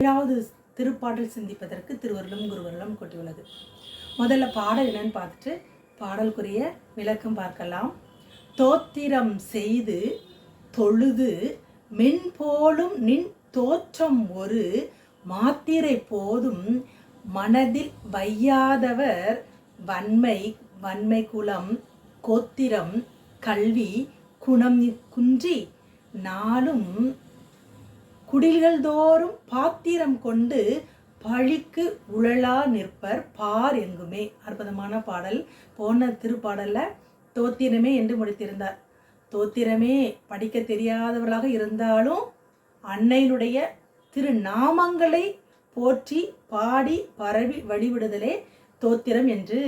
ஏழாவது திருப்பாடல் சிந்திப்பதற்கு திருவருளும் குருவருளும் கொட்டியுள்ளது. முதல்ல பாடல் என்னன்னு பார்த்துட்டு பாடலுக்குரிய விளக்கம் பார்க்கலாம். தோத்திரம் செய்து தொழுது மென்போலும் நின் தோற்றம் ஒரு மாத்திரை போதும் மனதில் வையாதவர் வன்மை வன்மை குலம் கோத்திரம் கல்வி குணம் குன்றி நாளும் குடில்கள் தோறும் பாத்திரம் கொண்டு பழிக்கு உழலா நிற்பர் பார் எங்குமே. அற்புதமான பாடல். போன திருப்பாடல்ல தோத்திரமே என்று முடித்திருந்தார். தோத்திரமே படிக்க தெரியாதவர்களாக இருந்தாலும் அன்னையினுடைய திருநாமங்களை போற்றி பாடி பரவி வழிவிடுதலே தோத்திரம் என்று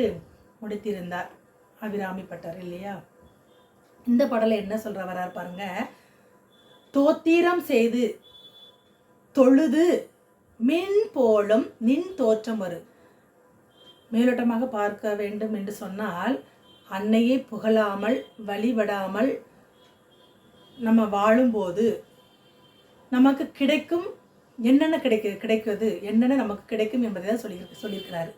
முடித்திருந்தார். அபிராமிப்பட்டார் இல்லையா? இந்த பாடலை என்ன சொல்கிற வரார் பாருங்க தோத்திரம் செய்து தொழுது மின் போலும் நின் தோற்றம் வரு. மேலோட்டமாக பார்க்க வேண்டும் என்று சொன்னால் அன்னையை புகழாமல் வழிபடாமல் நம்ம வாழும்போது நமக்கு கிடைக்கும் என்னென்ன கிடைக்கு கிடைக்கிறது என்னென்ன நமக்கு கிடைக்கும் என்பதை தான் சொல்லி சொல்லியிருக்கிறாரு.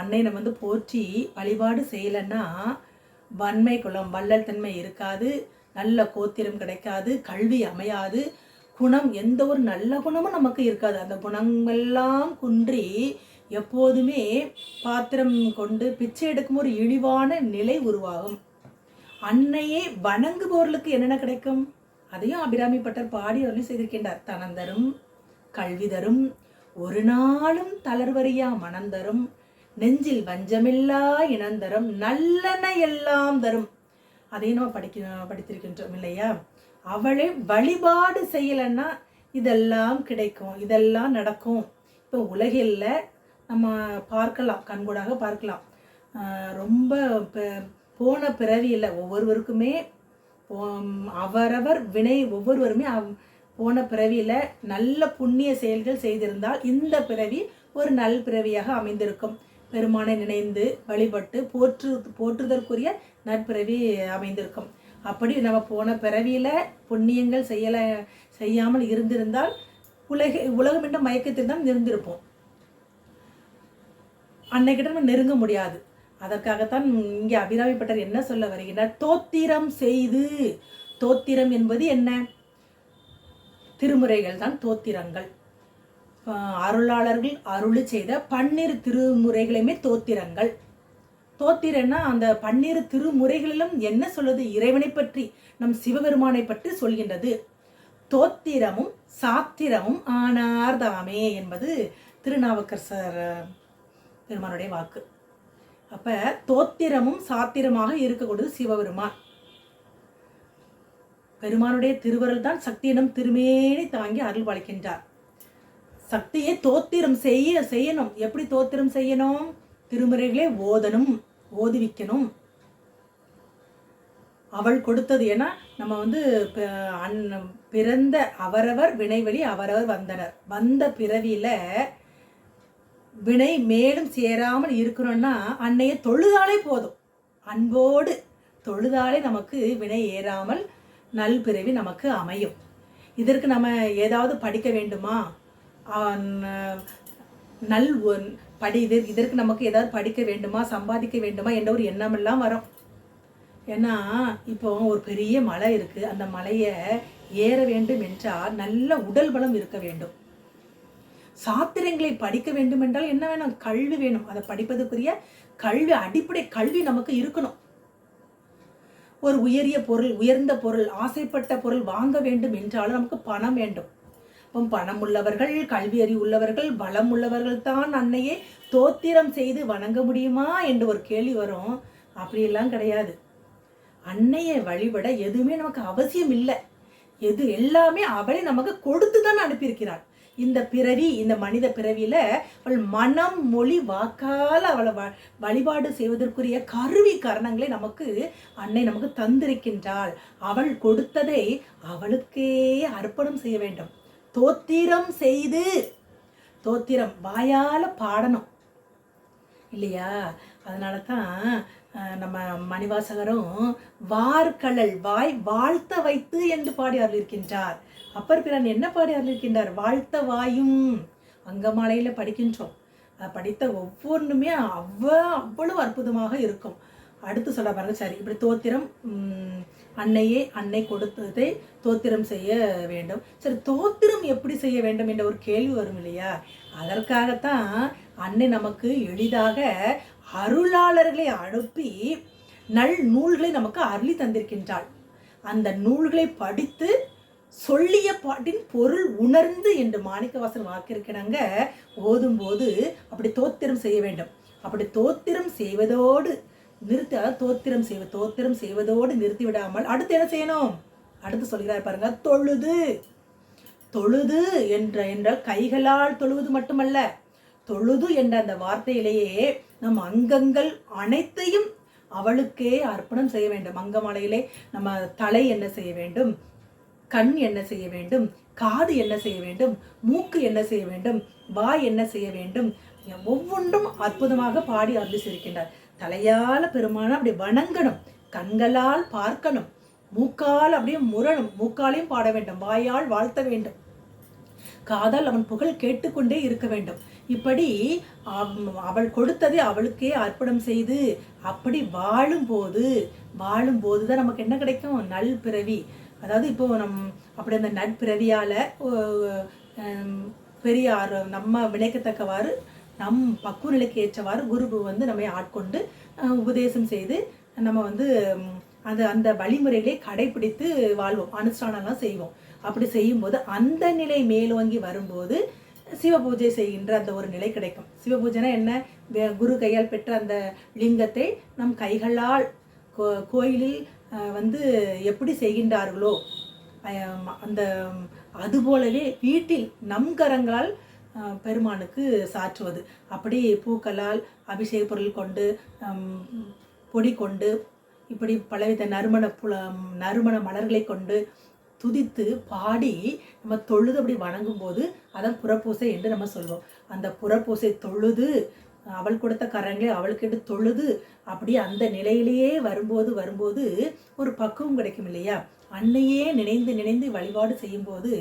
அன்னை நம்ம வந்து போற்றி வழிபாடு செய்யலைன்னா வன்மை குலம் வள்ளல் தன்மை இருக்காது நல்ல கோத்திரம் கிடைக்காது கல்வி அமையாது குணம் எந்த ஒரு நல்ல குணமும் நமக்கு இருக்காது. அந்த குணமெல்லாம் குன்றி எப்போதுமே பாத்திரம் கொண்டு பிச்சை எடுக்கும் ஒரு இழிவான நிலை உருவாகும். அன்னையே வணங்குபவர்களுக்கு என்னென்ன கிடைக்கும்? அதையும் அபிராமி பட்டர் பாடி அருளி செய்திருக்கின்றார். தனந்தரும் தரும் கல்வி தரும் ஒரு நாளும் தளர்வறியா மனந்தரும் நெஞ்சில் வஞ்சமில்லா இனந்தரும் நல்லன எல்லாம் தரும். அதையும் நம்ம படிக்க படித்திருக்கின்றோம் இல்லையா? அவளே வழிபாடு செய்யலைன்னா இதெல்லாம் கிடைக்கும் இதெல்லாம் நடக்கும். இப்போ உலகில் நம்ம பார்க்கலாம் கண்கூடாக பார்க்கலாம். ரொம்ப ப- போன பிறவியில் ஒவ்வொருவருக்குமே அவரவர் வினை ஒவ்வொருவருமே அவ்- போன பிறவியில் நல்ல புண்ணிய செயல்கள் செய்திருந்தால் இந்த பிறவி ஒரு நல் பிறவியாக அமைந்திருக்கும். பெருமானை நினைந்து வழிபட்டு போற்று போற்றுதற்குரிய நற்பிறவி அமைந்திருக்கும். அப்படி நம்ம போன பிறவியில் புண்ணியங்கள் செய்யலை செய்யாமல் இருந்திருந்தால் உலக உலகம் என்ற மயக்கத்தில் தான் இருந்திருப்போம். அன்னைக்கிட்ட நம்ம நெருங்க முடியாது. அதற்காகத்தான் இங்கே அபிராமிப்பட்டர் என்ன சொல்ல வருகிறார்? தோத்திரம் செய்து. தோத்திரம் என்பது என்ன? திருமுறைகள் தான் தோத்திரங்கள். அருளாளர்கள் அருளி செய்த பன்னிரு திருமுறைகளையுமே தோத்திரங்கள். தோத்திரன்னா அந்த பன்னிரு திருமுறைகளிலும் என்ன சொல்லுது இறைவனை பற்றி நம் சிவபெருமானை பற்றி சொல்கின்றது. தோத்திரமும் சாத்திரமும் ஆனார்தாமே என்பது திருநாவுக்கரசர் பெருமானுடைய வாக்கு. அப்ப தோத்திரமும் சாத்திரமாக இருக்கக்கூடியது சிவபெருமான். பெருமானுடைய திருவருள் தான் சக்தியிடம் திருமேனி தாங்கி அருள் வளைக்கின்றார் சக்தியை தோத்திரம் செய்ய செய்யணும். எப்படி தோத்திரம் செய்யணும்? திருமுறைகளே ஓதணும். ஓதுவிக்கணும். அவள் கொடுத்தது ஏன்னா நம்ம வந்து அன்- பிறந்த அவரவர் வினைவழி அவரவர் வந்தனர். வந்த பிறவியில் வினை மேலும் சேராமல் இருக்கணும்னா அன்னைய தொழுதாலே போதும். அன்போடு தொழுதாலே நமக்கு வினை ஏறாமல் நல் பிறவி நமக்கு அமையும். இதற்கு நம்ம ஏதாவது படிக்க வேண்டுமா? நல் ஒன்- படி இது இதற்கு நமக்கு ஏதாவது படிக்க வேண்டுமா சம்பாதிக்க வேண்டுமா என்ற ஒரு எண்ணமெல்லாம் வரும். ஏன்னா இப்போ ஒரு பெரிய மலை இருக்கு. அந்த மலையை ஏற வேண்டும் என்றால் நல்ல உடல் பலம் இருக்க வேண்டும். சாத்திரங்களை படிக்க வேண்டும் என்றால் என்ன வேணும்? கல்வி வேணும். அதை படிப்பதற்குரிய கல்வி அடிப்படை கல்வி நமக்கு இருக்கணும். ஒரு உயரிய பொருள் உயர்ந்த பொருள் ஆசைப்பட்ட பொருள் வாங்க வேண்டும் என்றாலும் நமக்கு பணம் வேண்டும். பணம் உள்ளவர்கள் கல்வி அறிவு உள்ளவர்கள் பலம் உள்ளவர்கள் தான் அன்னையே தோத்திரம் செய்து வணங்க முடியுமா என்று ஒரு கேள்வி வரும். அப்படியெல்லாம் கிடையாது. அன்னையை வழிபட எதுவுமே நமக்கு அவசியம் இல்லை. எது எல்லாமே அவளை நமக்கு கொடுத்து தான் அனுப்பியிருக்கிறாள். இந்த பிறவி இந்த மனித பிறவியில் அவள் மனம் மொழி வாக்கால் அவளை வ- வழிபாடு செய்வதற்குரிய கருவி காரணங்களை நமக்கு அன்னை நமக்கு தந்திருக்கின்றாள். அவள் கொடுத்ததை அவளுக்கே அர்ப்பணம் செய்ய வேண்டும். தோத்திரம் செய்து தோத்திரம் வாயால பாடணும். இல்லையா? அதனால தான் நம்ம மணிவாசகரும் வார்கழல் வாய் வாழ்த்த வைத்து என்று பாடி அருளிருக்கின்றார் அப்பர் பிரான் என்ன பாடி அருளிருக்கின்றார் வாழ்த்த வாயும். அங்கமாலையில் படிக்கின்றோம். படித்த ஒவ்வொன்றுமே அவ்வளோ அவ்வளவு அற்புதமாக இருக்கும். அடுத்து சொல்ல பாருங்க சரி இப்படி தோத்திரம் அன்னையே அன்னை கொடுத்ததை தோத்திரம் செய்ய வேண்டும். சரி தோத்திரம் எப்படி செய்ய வேண்டும் என்ற ஒரு கேள்வி வரும் இல்லையா? அதற்காகத்தான் அன்னை நமக்கு எளிதாக அருளாளர்களை அனுப்பி நல் நூல்களை நமக்கு அருளி தந்திருக்கின்றாள். அந்த நூல்களை படித்து சொல்லிய பாட்டின் பொருள் உணர்ந்து என்று மாணிக்கவாசன் வாக்கிருக்கிறாங்க ஓதும்போது அப்படி தோத்திரம் செய்ய வேண்டும். அப்படி தோத்திரம் செய்வதோடு நிறுத்தி அதாவது தோத்திரம் செய்வ தோத்திரம் செய்வதோடு நிறுத்தி விடாமல் அடுத்து என்ன செய்யணும்? அடுத்து சொல்கிறார் பாருங்க தொழுது. தொழுது என்ற என்ற கைகளால் தொழுவது மட்டுமல்ல தொழுது என்ற அந்த வார்த்தையிலேயே நம் அங்கங்கள் அனைத்தையும் அவளுக்கே அர்ப்பணம் செய்ய வேண்டும். அங்கமலையிலே நம்ம தலை என்ன செய்ய வேண்டும்? கண் என்ன செய்ய வேண்டும்? காது என்ன செய்ய வேண்டும்? மூக்கு என்ன செய்ய வேண்டும்? வாய் என்ன செய்ய வேண்டும்? ஒவ்வொன்றும் அற்புதமாக பாடி அருளி தலையால பெருமானம் அப்படி வணங்கணும் கண்களால் பார்க்கணும் மூக்கால் அப்படியே முரணும் மூக்காலையும் பாட வேண்டும் வாயால் வாழ்த்த வேண்டும். காதால் அவன் புகழ் கேட்டுக்கொண்டே இருக்க வேண்டும். இப்படி அவள் கொடுத்ததை அவளுக்கே அர்ப்பணம் செய்து அப்படி வாழும்போது வாழும்போது தான் நமக்கு என்ன கிடைக்கும்? நல் பிறவி அதாவது இப்போ நம் அப்படி அந்த நட்பிறவியால் பெரியார் நம்ம விளைக்கத்தக்கவாறு நம் பக்குவநிலைக்கு ஏற்றவாறு குருபு வந்து நம்மை ஆட்கொண்டு உபதேசம் செய்து நம்ம வந்து அது அந்த வழிமுறைகளை கடைபிடித்து வாழ்வோம். அனுஷ்டானம்லாம் செய்வோம். அப்படி செய்யும்போது அந்த நிலை மேலோங்கி வரும்போது சிவ பூஜை செய்கின்ற அந்த ஒரு நிலை கிடைக்கும். சிவ பூஜைனா என்ன? வே- குரு கையால் பெற்ற அந்த லிங்கத்தை நம் கைகளால் கோ கோயிலில் வந்து எப்படி செய்கின்றார்களோ அந்த அதுபோலவே வீட்டில் நம் கரங்களால் பெருமானுக்கு சாற்றுவது. அப்படி பூக்களால் அபிஷேக பொருள் கொண்டு பொடி கொண்டு இப்படி பலவித நறுமண புல நறுமண மலர்களை கொண்டு துதித்து பாடி நம்ம தொழுது அப்படி வணங்கும்போது அதான் புறப்பூசை என்று நம்ம சொல்வோம் அந்த புறப்பூசை தொழுது அவள் கொடுத்த கரங்களை அவளுக்கிட்டு தொழுது அப்படி அந்த நிலையிலேயே வரும்போது வரும்போது ஒரு பக்குவம் கிடைக்கும் இல்லையா? அன்னையே நினைந்து நினைந்து வழிபாடு செய்யும்போது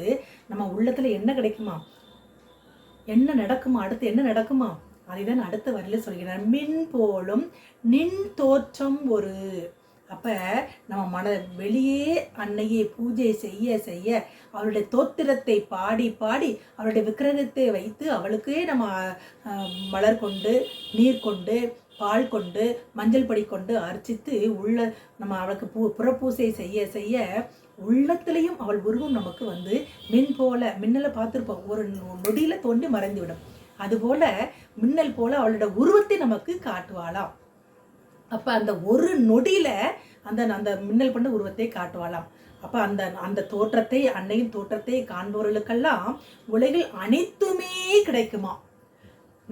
நம்ம உள்ளத்தில் என்ன கிடைக்குமா? என்ன நடக்குமா? அடுத்து என்ன நடக்குமா? அதைதான் அடுத்த வரியில் சொல்கிறார் மின் போலும் நின் தோற்றம் ஒரு. அப்போ நம்ம மன வெளியே அன்னையை பூஜை செய்ய செய்ய அவளுடைய தோத்திரத்தை பாடி பாடி அவளுடைய விக்கிரகத்தை வைத்து அவளுக்கே நம்ம மலர் கொண்டு நீர் கொண்டு பால் கொண்டு மஞ்சள் பொடி கொண்டு அர்ச்சித்து உள்ள நம்ம அவளுக்கு பூ புறப்பூசை செய்ய செய்ய உள்ளத்துலேயும் அவள் உருவம் நமக்கு வந்து மின் போல மின்னலை பார்த்துருப்போம் ஒரு நொடியில் நொடியில தோண்டி மறைந்துவிடும். அதுபோல மின்னல் போல அவளோட உருவத்தை நமக்கு காட்டுவாளாம். அப்போ அந்த ஒரு நொடியில் அந்த அந்த மின்னல் பண்ண உருவத்தை காட்டுவாளாம். அப்போ அந்த அந்த தோற்றத்தை அன்னையின் தோற்றத்தை காண்பவர்களுக்கெல்லாம் உலகில் அனைத்துமே கிடைக்குமா?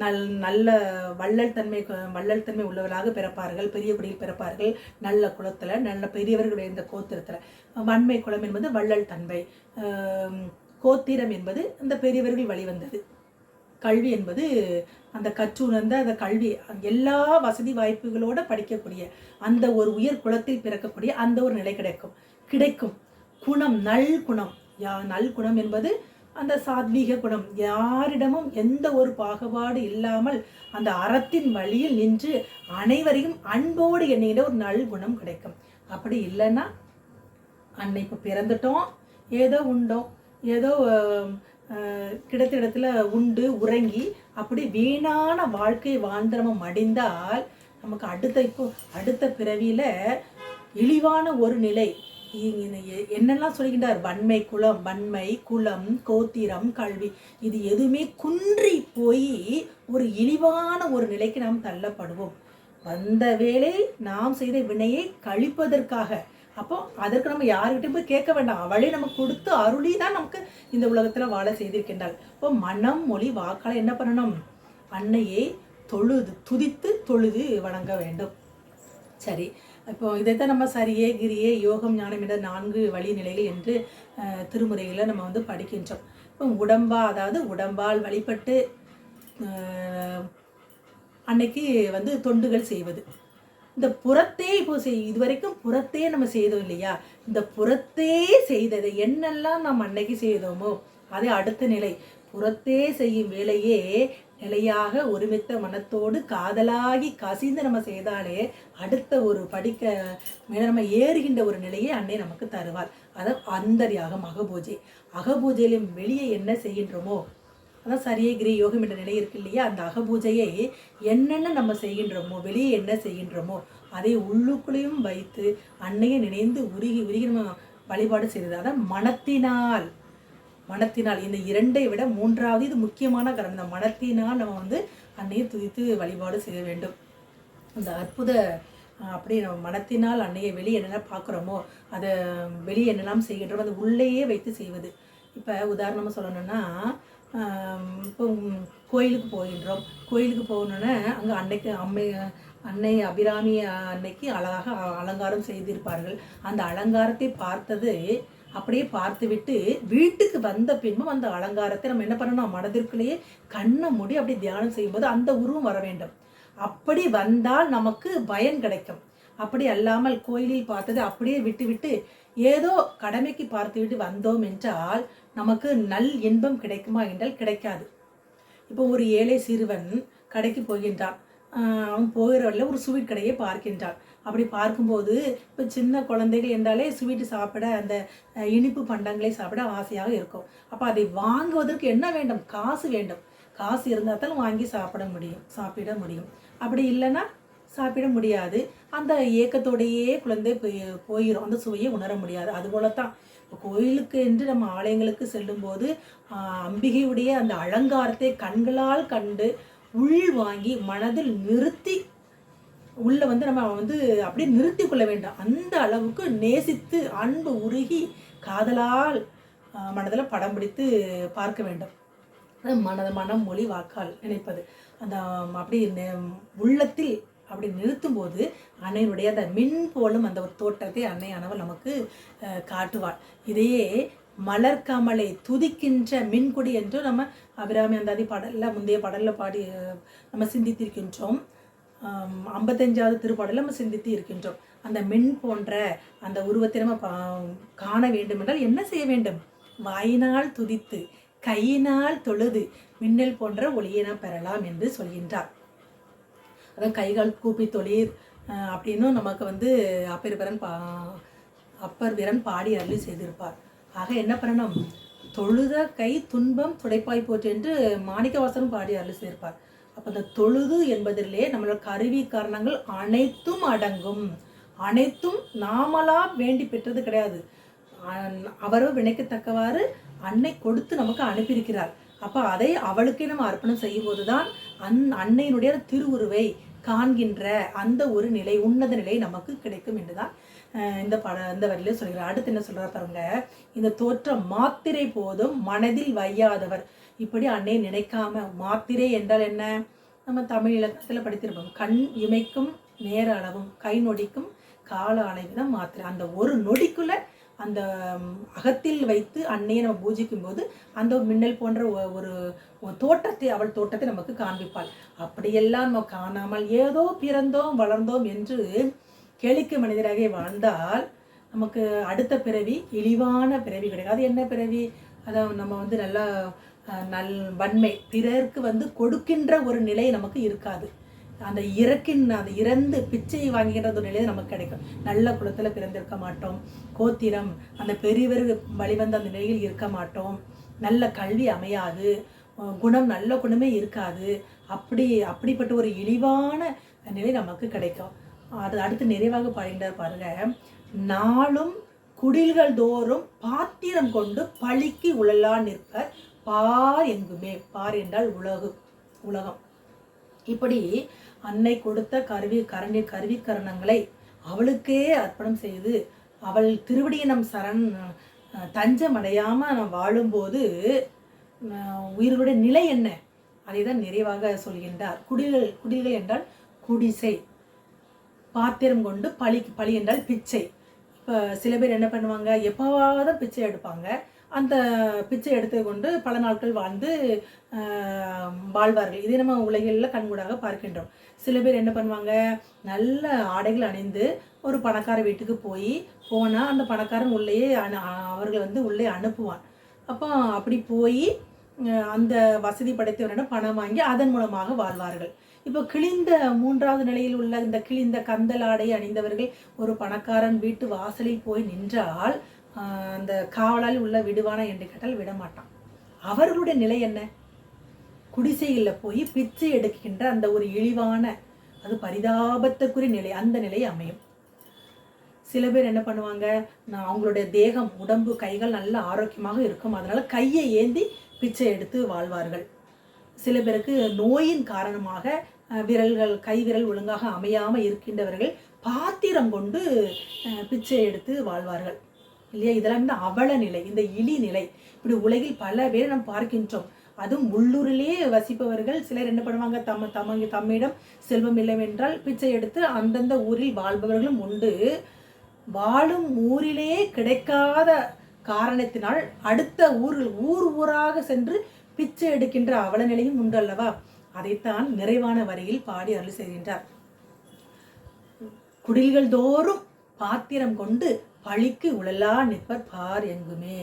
நல் நல்ல வள்ளல் தன்மை வள்ளல் தன்மை உள்ளவர்களாக பிறப்பார்கள் பெரிய குடியில் பிறப்பார்கள். நல்ல குளத்தில் நல்ல பெரியவர்களுடைய இந்த கோத்திரத்தில். வன்மை குலம் என்பது வள்ளல் தன்மை. கோத்திரம் என்பது இந்த பெரியவர்கள் வழிவந்தது. கல்வி என்பது அந்த கற்றுணர்ந்த அந்த கல்வி எல்லா வசதி வாய்ப்புகளோட படிக்கக்கூடிய அந்த ஒரு உயர் குலத்தில் பிறக்கக்கூடிய அந்த ஒரு நிலை கிடைக்கும். கிடைக்கும். குணம் நல் குணம். யா நல் குணம் என்பது அந்த சாத்வீக குணம். யாரிடமும் எந்த ஒரு பாகுபாடு இல்லாமல் அந்த அறத்தின் வழியில் நின்று அனைவரையும் அன்போடு எண்ணுகிற ஒரு நல் குணம் கிடைக்கும். அப்படி இல்லைன்னா அன்னை இப்போ பிறந்துட்டோம். ஏதோ உண்டோம் ஏதோ கிடத்த கிடைத்த இடத்துல உண்டு உறங்கி அப்படி வீணான வாழ்க்கை வாழ்ந்து நம்ம மடிந்தால் நமக்கு அடுத்த இப்போ அடுத்த பிறவியில் இழிவான ஒரு நிலை என்னெல்லாம் சொல்லிக்கிட்டார் வன்மை குலம் வன்மை குலம் கோத்திரம் கல்வி. இது எதுவுமே குன்றி போய் ஒரு இழிவான ஒரு நிலைக்கு நாம் தள்ளப்படுவோம். வந்த வேலை நாம் செய்த வினையை கழிப்பதற்காக. அப்போ அதற்கு நம்ம யாருக்கிட்டையும் போய் கேட்க வேண்டாம். அவளே நமக்கு கொடுத்து அருளி தான் நமக்கு இந்த உலகத்தில் வாழ செய்திருக்கின்றாள். இப்போ மனம் மொழி வாக்கால என்ன பண்ணணும்? அன்னையை தொழுது துதித்து தொழுது வணங்க வேண்டும். சரி. இப்போ இதைத்தான் நம்ம சரியே கிரியே யோகம் ஞானம் என்ற நான்கு வழிநிலைகள் என்று திருமுறைகளை நம்ம வந்து படிக்கின்றோம். இப்போ உடம்பா அதாவது உடம்பால் வழிபட்டு அன்னைக்கு வந்து தொண்டுகள் செய்வது. இந்த புறத்தே இப்போ செய் இதுவரைக்கும் புறத்தே நம்ம செய்தோம் இல்லையா? இந்த புறத்தே செய்ததை என்னெல்லாம் நாம் அன்னைக்கு செய்தோமோ அதே அடுத்த நிலை. புறத்தே செய்யும் வேலையே நிலையாக ஒருமித்த மனத்தோடு காதலாகி கசிந்து நம்ம செய்தாலே அடுத்த ஒரு படிக்க நம்ம ஏறுகின்ற ஒரு நிலையை அன்னை நமக்கு தருவார். அதை அந்தரியாகம் அகபூஜை அகபூஜையிலும் வெளியே என்ன செய்கின்றோமோ அதான் சரியே கிரி யோகம் என்ற நிலை இருக்கு இல்லையா? அந்த அகபூஜையை என்னென்ன நம்ம செய்கின்றோமோ வெளியே என்ன செய்கின்றோமோ அதை உள்ளுக்குள்ளேயும் வைத்து அன்னையை நினைந்து உருகி உருகி நம்ம வழிபாடு செய்தது. அதான் மனத்தினால் மனத்தினால். இந்த இரண்டை விட மூன்றாவது இது முக்கியமான காரணம் இந்த மனத்தினால் நம்ம வந்து அன்னையை துதித்து வழிபாடு செய்ய வேண்டும். அந்த அற்புத அப்படி நம்ம மனத்தினால் அன்னையை வெளியே என்னென்ன பார்க்குறோமோ அதை வெளியே என்னெல்லாம் செய்கின்றோம் அதை உள்ளேயே வைத்து செய்வது. இப்போ உதாரணமாக சொல்லணும்னா இப்போ கோயிலுக்கு போகின்றோம். கோயிலுக்கு போகணுன்னா அங்கே அன்னைக்கு அம்மை அன்னை அபிராமி அன்னைக்கு அழகாக அ- அலங்காரம் செய்திருப்பார்கள். அந்த அலங்காரத்தை பார்த்தது அப்படியே பார்த்துவிட்டு வீட்டுக்கு வந்த பின்பும் அந்த அலங்காரத்தை நம்ம என்ன பண்ணணும்? மனதிற்குள்ளேயே கண்ணை மூடி அப்படி தியானம் செய்யும்போது அந்த உருவம் வர வேண்டும். அப்படி வந்தால் நமக்கு பயன் கிடைக்கும். அப்படி அல்லாமல் கோயிலில் பார்த்தது அப்படியே விட்டுவிட்டு ஏதோ கடமைக்கு பார்த்துவிட்டு வந்தோம் என்றால் நமக்கு நல் இன்பம் கிடைக்குமா என்றால் கிடைக்காது. இப்போ ஒரு ஏழை சிறுவன் கடைக்கு போகின்றான். அவன் போகிற வழியில் ஒரு ஸ்வீட் கடையை பார்க்கின்றான். அப்படி பார்க்கும்போது இப்போ சின்ன குழந்தைகள் என்றாலே ஸ்வீட்டு சாப்பிட அந்த இனிப்பு பண்டங்களை சாப்பிட ஆசையாக இருக்கும். அப்போ அதை வாங்குவதற்கு என்ன வேண்டும்? காசு வேண்டும். காசு இருந்தால் தான் வாங்கி சாப்பிட முடியும் சாப்பிட முடியும். அப்படி இல்லைன்னா சாப்பிட முடியாது. அந்த ஏக்கத்தோடையே குழந்தை போய் போயிடும் அந்த சுவையை உணர முடியாது. அதுபோல தான் இப்போ கோயிலுக்கு என்று நம்ம ஆலயங்களுக்கு செல்லும்போது அம்பிகையுடைய அந்த அலங்காரத்தை கண்களால் கண்டு உள் வாங்கி மனதில் நிறுத்தி உள்ள வந்து நம்ம வந்து அப்படியே நிறுத்தி கொள்ள வேண்டாம். அந்த அளவுக்கு நேசித்து அன்பு உருகி காதலால் மனதில் படம் பிடித்து பார்க்க வேண்டும். மனது மனம் மொழி வாக்கால் நினைப்பது அந்த அப்படி நெ- உள்ளத்தில் அப்படி நிறுத்தும் போது அன்னையினுடைய அந்த மின் போலும் அந்த ஒரு தோட்டத்தை அன்னையானவள் நமக்கு காட்டுவாள். இதையே மலர்கமலை துதிக்கின்ற மின்குடி என்று நம்ம அபிராமி அந்தாதி பாடலில் முந்தைய பாடலில் பாடி நம்ம சிந்தித்திருக்கின்றோம். ஐம்பத்தஞ்சாவது திருப்பாடலில் நம்ம சிந்தித்து இருக்கின்றோம். அந்த மின் போன்ற அந்த உருவத்தை நம்ம பா- காண வேண்டும் என்றால் என்ன செய்ய வேண்டும்? வாயினால் துதித்து கையினால் தொழுது மின்னல் போன்ற ஒளியை நாம் பெறலாம் என்று சொல்கின்றார். அதான் கைகால் கூப்பி தொழில் அப்படின்னும் நமக்கு வந்து அப்பர் வீரன் பா அப்பர் வீரன் பாடி அருளி செய்திருப்பார். ஆக என்ன பண்ணணும்? தொழுத கை துன்பம் துடைப்பாய் போற்று என்று மாணிக்கவாசனும் பாடி அருள் செய்திருப்பார். அப்போ அந்த தொழுது என்பதிலே நம்மளோட கருவி காரணங்கள் அனைத்தும் அடங்கும். அனைத்தும் நாமளா வேண்டி பெற்றது கிடையாது. அவரோ வினைக்கத்தக்கவாறு அன்னை கொடுத்து நமக்கு அனுப்பியிருக்கிறார். அப்போ அதை அவளுக்கே நம்ம அர்ப்பணம் செய்யும் போதுதான் அந் அன்னையினுடைய திருவுருவை காண்கின்ற அந்த ஒரு நிலை உன்னத நிலை நமக்கு கிடைக்கும் என்றுதான் இந்த பட இந்த வரியில சொல்கிறார். அடுத்து என்ன சொல்கிறார் பாருங்க. இந்த தோற்றம் மாத்திரை போதும் மனதில் வையாதவர். இப்படி அன்னை நினைக்காம மாத்திரை என்றால் என்ன? நம்ம தமிழ் இலக்கணத்தில் படித்திருப்போம். கண் இமைக்கும் நேர அளவும் கை நொடிக்கும் கால அளவு தான் மாத்திரை. அந்த ஒரு நொடிக்குள்ள அந்த அகத்தில் வைத்து அன்னையை நம்ம பூஜிக்கும் போது அந்த ஒரு மின்னல் போன்ற ஒ- ஒரு தோட்டத்தை தோற்றத்தை அவள் தோற்றத்தை நமக்கு காண்பிப்பாள். அப்படியெல்லாம் நம்ம காணாமல் ஏதோ பிறந்தோம் வளர்ந்தோம் என்று கேளிக்கை மனிதராக வாழ்ந்தால் நமக்கு அடுத்த பிறவி இழிவான பிறவி கிடைக்கும் அது என்ன பிறவி? அதான் நம்ம வந்து நல்லா நல் வன்மை. பிறருக்கு வந்து கொடுக்கின்ற ஒரு நிலை நமக்கு இருக்காது. அந்த இறக்கின் அந்த இறந்து பிச்சை வாங்குகின்ற ஒரு நிலை நமக்கு கிடைக்கும். நல்ல குலத்தில் பிறந்திருக்க மாட்டோம். கோத்திரம் அந்த பெரியவர் வழிவந்த அந்த நிலையில் இருக்க மாட்டோம். நல்ல கல்வி அமையாது. குணம் நல்ல குணமே இருக்காது. அப்படி அப்படிப்பட்ட ஒரு இழிவான நிலை நமக்கு கிடைக்கும். அது அடுத்து நிறைவாக பாடுகின்றார் பாருங்க. நாளும் குடில்கள் தோறும் பாத்திரம் கொண்டு பழிக்கு உழலா நிற்பர் பார் எங்குமே பார் என்றால் உலகு உலகம். இப்படி அன்னை கொடுத்த கருவி கரணி கருவிக்கரணங்களை அவளுக்கே அர்ப்பணம் செய்து அவள் திருவடியை நம் சரண் தஞ்சமடையாமல் தஞ்சம் நாம் வாழும்போது உயிர்களுடைய நிலை என்ன? அதை தான் நிறைவாக சொல்கின்றார். குடில்கள் குடில்கள் என்றால் குடிசை. பாத்திரம் கொண்டு பழி பழி என்றால் பிச்சை. இப்போ சில பேர் என்ன பண்ணுவாங்க? எப்போவாவது பிச்சை எடுப்பாங்க. அந்த பிச்சை எடுத்துக்கொண்டு பல நாட்கள் வாழ்ந்து வாழ்வார்கள். இதை நம்ம உலகில் கண்கூடாக பார்க்கின்றோம். சில பேர் என்ன பண்ணுவாங்க நல்ல ஆடைகள் அணிந்து ஒரு பணக்கார வீட்டுக்கு போய் போனால் அந்த பணக்காரன் உள்ளேயே அனு அவர்கள் வந்து உள்ளே அனுப்புவான். அப்போ அப்படி போய் அந்த வசதி படைத்தவரிடம் பணம் வாங்கி அதன் மூலமாக வாழ்வார்கள். இப்போ கிழிந்த மூன்றாவது நிலையில் உள்ள இந்த கிழிந்த கந்தல் ஆடை அணிந்தவர்கள் ஒரு பணக்காரன் வீட்டு வாசலில் போய் நின்றால் அந்த காவலால் உள்ள விடுவானா என்று கேட்டால் விடமாட்டான். அவர்களுடைய நிலை என்ன? குடிசையில் போய் பிச்சை எடுக்கின்ற அந்த ஒரு இழிவான அது பரிதாபத்துக்குரிய நிலை அந்த நிலை அமையும். சில பேர் என்ன பண்ணுவாங்க? நான் அவங்களுடைய தேகம் உடம்பு கைகள் நல்ல ஆரோக்கியமாக இருக்கும். அதனால் கையை ஏந்தி பிச்சை எடுத்து வாழ்வார்கள். சில பேருக்கு நோயின் காரணமாக விரல்கள் கை விரல் ஒழுங்காக அமையாமல் இருக்கின்றவர்கள் பாத்திரம் கொண்டு பிச்சை எடுத்து வாழ்வார்கள். இல்லையா? இதெல்லாம் இந்த அவல நிலை இந்த இழி நிலை. இப்படி உலகில் பல பேரை நாம் பார்க்கின்றோம். அதுவும் உள்ளூரிலே வசிப்பவர்கள் சிலர் என்ன பண்ணுவாங்க? தம்ம தம தம்மிடம் செல்வம் இல்லைவென்றால் பிச்சை எடுத்து அந்தந்த ஊரில் வாழ்பவர்களும் உண்டு. வாழும் ஊரிலே கிடைக்காத காரணத்தினால் அடுத்த ஊர்கள் ஊர் ஊராக சென்று பிச்சை எடுக்கின்ற அவல நிலையும் உண்டு அல்லவா? அதைத்தான் நிறைவான வரியில் பாடி அருள் செய்கின்றார். குடில்கள் தோறும் பாத்திரம் கொண்டு பழிக்கு உழலா நிற்பர் பார் எங்குமே.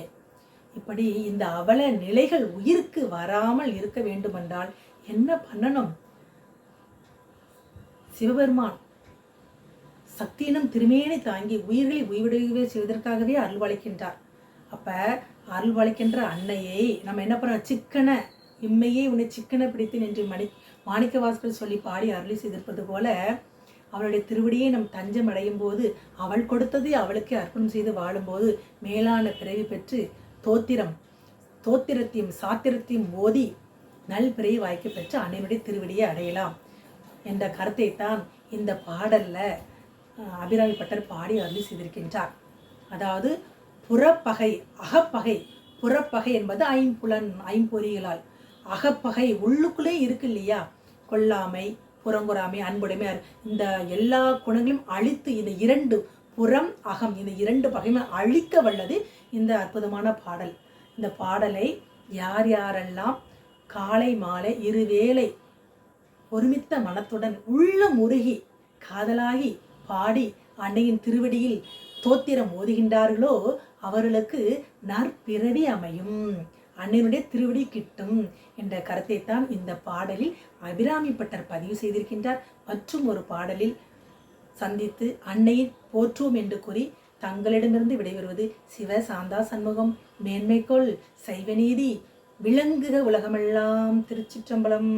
இப்படி இந்த அவல நிலைகள் உயிருக்கு வராமல் இருக்க வேண்டுமென்றால் என்ன பண்ணணும்? சிவபெருமான் சக்தியினும் திருமேனை தாங்கி உயிர்களை உய்விடவே செய்வதற்காகவே அருள்வளிக்கின்றார். அப்ப அருள்வளிக்கின்ற அன்னையை நம்ம என்ன பண்ணோம் சிக்கன இம்மையே உன்னை சிக்கனை பிடித்தேன் என்று மணி மாணிக்க வாசகர் சொல்லி பாடி அருளி செய்திருப்பது போல அவளுடைய திருவடியை நம் தஞ்சம் அடையும் போது அவள் கொடுத்ததை அவளுக்கே அர்ப்பணம் செய்து வாழும்போது மேலான பிறவி பெற்று தோத்திரம் தோத்திரத்தையும் சாத்திரத்தையும் ஓதி நல் பிறவி வாய்க்கு பெற்று அன்னையுடைய திருவடியை அடையலாம். என்ற கருத்தை தான் இந்த பாடலில் அபிராமி பட்டர் பாடி அருளி செய்திருக்கின்றார். அதாவது புறப்பகை அகப்பகை புறப்பகை என்பது ஐம்புலன் ஐம்பொறிகளால். அகப்பகை உள்ளுக்குள்ளே இருக்கு இல்லையா? கொல்லாமை புறங்குறாமை அன்புடைமையார் இந்த எல்லா குணங்களையும் அழித்து இந்த இரண்டு புறம் அகம் இந்த இரண்டு பகைமை அழிக்க வல்லது இந்த அற்புதமான பாடல். இந்த பாடலை யார் யாரெல்லாம் காலை மாலை இருவேளை ஒருமித்த மனத்துடன் உள்ளம் உருகி காதலாகி பாடி அன்னையின் திருவடியில் தோத்திரம் ஓதுகின்றார்களோ அவர்களுக்கு நற்பிறவி அமையும். அன்னையினுடைய திருவடி கிட்டும் என்ற கருத்தை தான் இந்த பாடலில் அபிராமி பட்டர் பதிவு செய்திருக்கின்றார். மற்றும் ஒரு பாடலில் சந்தித்து அன்னையை போற்றுவோம் என்று கூறி தங்களிடமிருந்து விடைபெறுவது சிவ சாந்தா சண்முகம். மேன்மைக்கொள் சைவநீதி விளங்குக உலகமெல்லாம் திருச்சிற்றம்பலம்.